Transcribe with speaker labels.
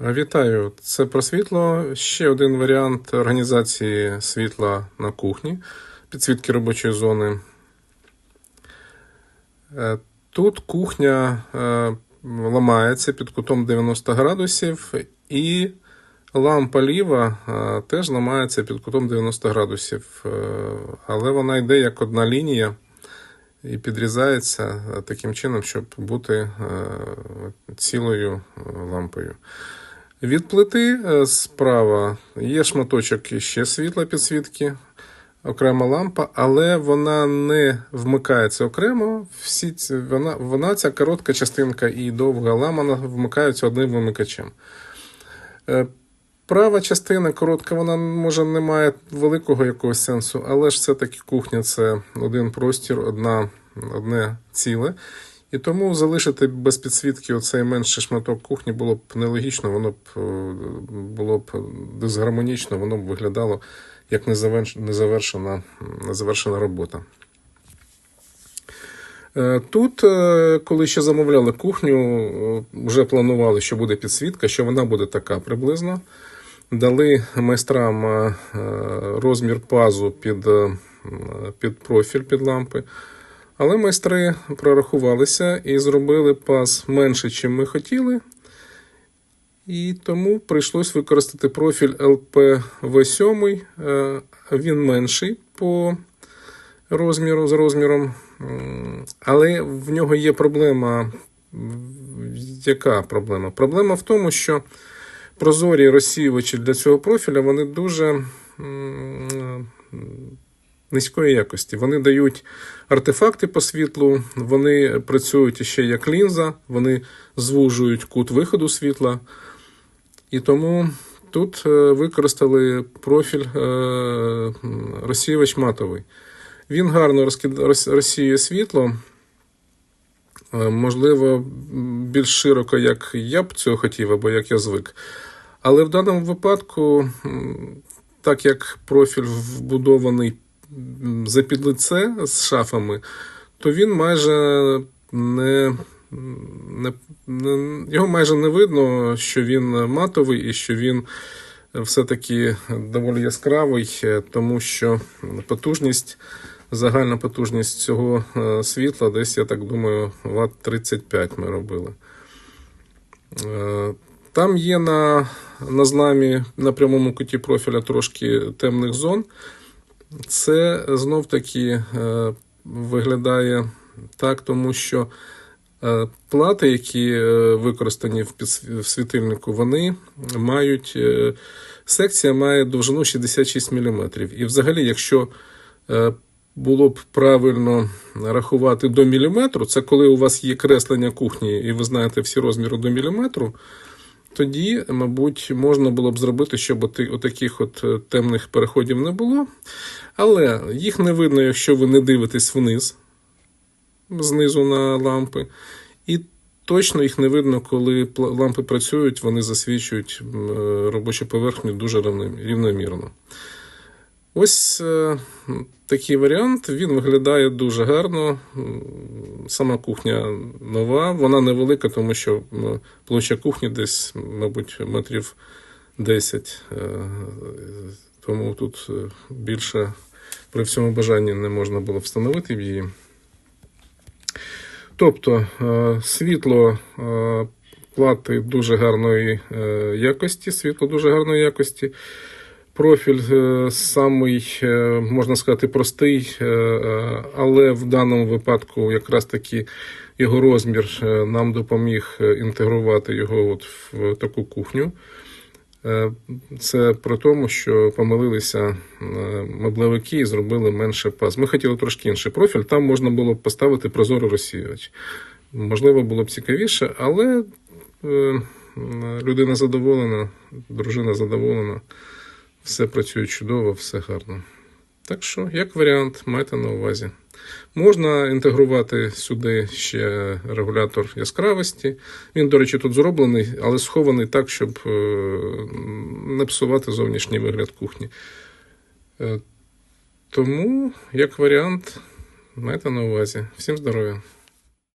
Speaker 1: Вітаю, це про світло. Ще один варіант організації світла на кухні, підсвітки робочої зони. Е, Тут кухня е, ламається під кутом 90 градусів, і лампа ліва е, теж ламається під кутом 90 градусів, але вона йде як одна лінія і підрізається е, таким чином, щоб бути е, цілою е, лампою. Від плити справа є шматочок ще світла підсвітки, окрема лампа, але вона не вмикається окремо. Всі ці, вона, вона, ця коротка частинка і довга ламана вмикаються одним вимикачем. Права частина коротка, вона може не має великого якогось сенсу, але ж все-таки кухня це один простір, одна, одне ціле. І тому залишити без підсвітки оцей менший шматок кухні було б нелогічно, воно б е, було б дисгармонічно, воно б виглядало як незавершена, незавершена робота. Е, Тут, е, коли ще замовляли кухню, е, вже планували, що буде підсвітка, що вона буде така приблизно. Дали майстрам розмір пазу під, під профіль під лампи. Але майстри прорахувалися і зробили паз менше, ніж ми хотіли. І тому прийшлось використати профіль LPV7. Е, Він менший по розміру з розміром. Але в нього є проблема. Яка проблема? Проблема в тому, що прозорі розсіювачі для цього профіля вони дуже низької якості. Вони дають артефакти по світлу, вони працюють ще як лінза, вони звужують кут виходу світла. І тому тут е, використали профіль е, розсіювач матовий. Він гарно розсіює світло. Е, Можливо, більш широко, як я б цього хотів, або як я звик. Але в даному випадку, так як профіль вбудований за підлице з шафами, то він майже не, не, не його майже не видно, що він матовий і що він все-таки доволі яскравий, е, тому що потужність, загальна потужність цього е, світла, десь, я так думаю, Вт 35 ми робили. Е, Там є на, на зламі на прямому куті профіля трошки темних зон. Це знов таки е, виглядає так, тому що плати, які використані в, світильнику, вони мають. Секція має довжину 66 мм. І взагалі, якщо було б правильно рахувати до міліметру, це коли у вас є креслення кухні, і ви знаєте всі розміри до міліметру, тоді, мабуть, можна було б зробити, щоб отаких от е, темних переходів не було. Але їх не видно, якщо ви не дивитесь вниз, знизу на лампи. І точно їх не видно, коли лампи працюють, вони засвічують е, робочу поверхню дуже рівномірно. Ось е, такий варіант. Він виглядає дуже гарно. Сама кухня нова, вона невелика, тому що площа кухні десь, мабуть, метрів 10. Е, Тому тут е, більше при всьому бажанні не можна було встановити в її. Тобто е, світло е, плати дуже гарної е, якості, світло дуже гарної якості. Профіль е, самий, е, можна сказати, простий, е, але в даному випадку якраз таки його розмір нам допоміг інтегрувати його от в таку кухню. Це про тому, що помилилися меблевики і зробили менше паз. Ми хотіли трошки інший профіль, там можна було б поставити прозорий розсіювач. Можливо, було б цікавіше, але людина задоволена, дружина задоволена, все працює чудово, все гарно. Так що, як варіант, майте на увазі. Можна інтегрувати сюди ще регулятор яскравості. Він, до речі, тут зроблений, але схований так, щоб е, не псувати зовнішній вигляд кухні. Е, Тому, як варіант, майте на увазі. Всім здоров'я!